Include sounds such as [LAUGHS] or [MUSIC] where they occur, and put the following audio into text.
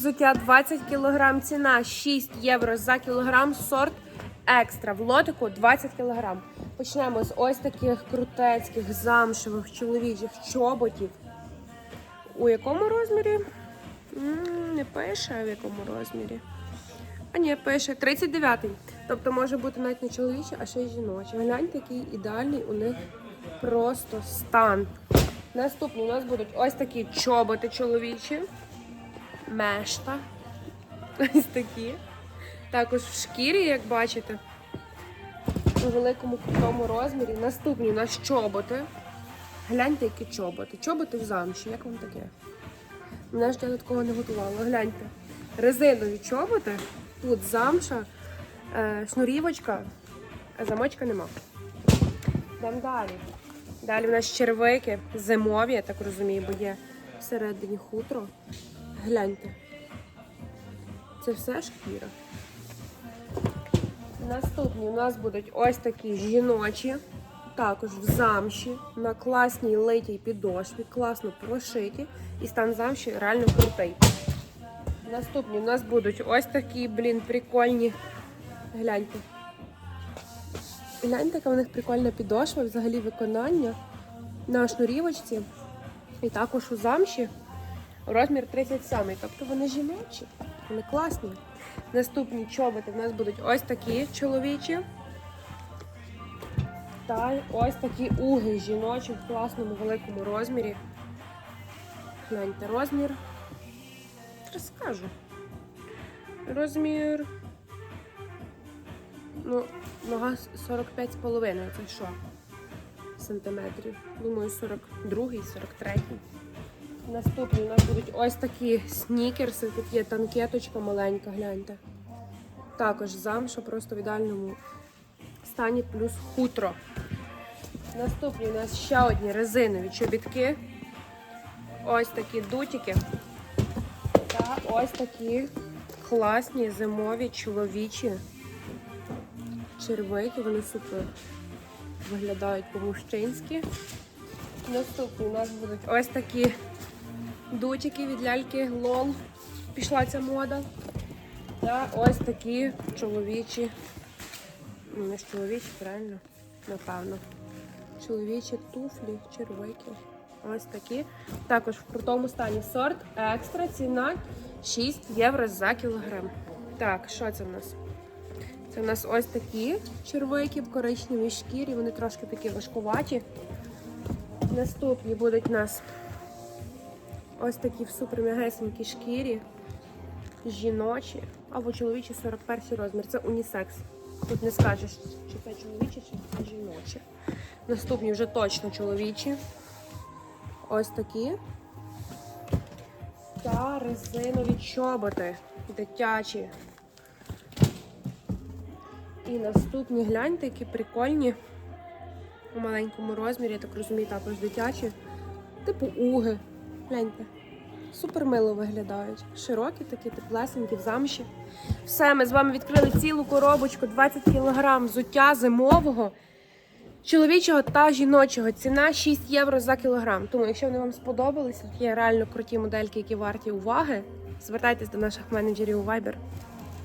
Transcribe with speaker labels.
Speaker 1: Взуття 20 кг, ціна 6 євро за кілограм, сорт екстра. В лотику 20 кг. Почнемо з ось таких крутецьких замшевих чоловічих чоботів. У якому розмірі? Не пише в якому розмірі. А ні, пише 39-й. Тобто може бути навіть не чоловічий, а ще й жіночий. Гляньте, який ідеальний у них просто стан. Наступні у нас будуть ось такі чоботи чоловічі. Мешта. [LAUGHS] Ось такі. Також в шкірі, як бачите, у великому крутому розмірі. Наступні у нас чоботи. Гляньте, які чоботи. Чоботи в замші. Як вам таке? Мене ж я до такого не готувала. Гляньте. Резинові чоботи. Тут замша, е, шнурівочка, а замочка нема. Йдемо далі. Далі в нас червики зимові, я так розумію, бо є всередині хутро. Гляньте. Це все шкіра. Наступні у нас будуть ось такі жіночі, також в замші, на класній литій підошві, класно прошиті. І стан замші реально крутий. Наступні у нас будуть ось такі, блін, прикольні. Гляньте. Гляньте, яка у них прикольна підошва, взагалі виконання на шнурівочці. І також у замші розмір 37. Тобто вони жіночі, вони класні. Наступні чоботи в нас будуть ось такі чоловічі. Та ось такі уги жіночі в класному великому розмірі. Гляньте, розмір. Розкажу. Розмір. Ну, нога 45,5. Це що? Сантиметрів. Думаю, 42, 43. Наступні у нас будуть ось такі снікерси. Тут є танкеточка маленька, гляньте. Також замша просто в ідеальному стані плюс хутро. Наступні у нас ще одні резинові чобітки. Ось такі дутики. Та ось такі класні зимові чоловічі червики. Вони супер виглядають по-мужчинськи. Наступні у нас будуть ось такі дутики від ляльки лол. Пішла ця мода. Та ось такі чоловічі. Ну, не ж чоловічі, правильно? Напевно. Чоловічі туфлі, червики. Ось такі. Також в крутому стані сорт екстра. Ціна 6 євро за кілограм. Так, що це в нас? Це в нас ось такі червики в коричневій шкірі. Вони трошки такі важкуваті. Наступні будуть у нас ось такі в супер шкірі. Жіночі або чоловічі 41 розмір. Це унісекс. Тут не скажеш, чи це чоловічі, чи це жіночі. Наступні вже точно чоловічі. Ось такі. Та резинові чоботи. Дитячі. І наступні гляньте, які прикольні. У маленькому розмірі, я так розумію, також дитячі. Типу уги. Гляньте. Супер мило виглядають. Широкі такі, теплесенькі, в замші. Все, ми з вами відкрили цілу коробочку 20 кг взуття зимового, чоловічого та жіночого. Ціна 6 євро за кілограм. Тому, якщо вони вам сподобалися, є реально круті модельки, які варті уваги. Звертайтесь до наших менеджерів у Viber.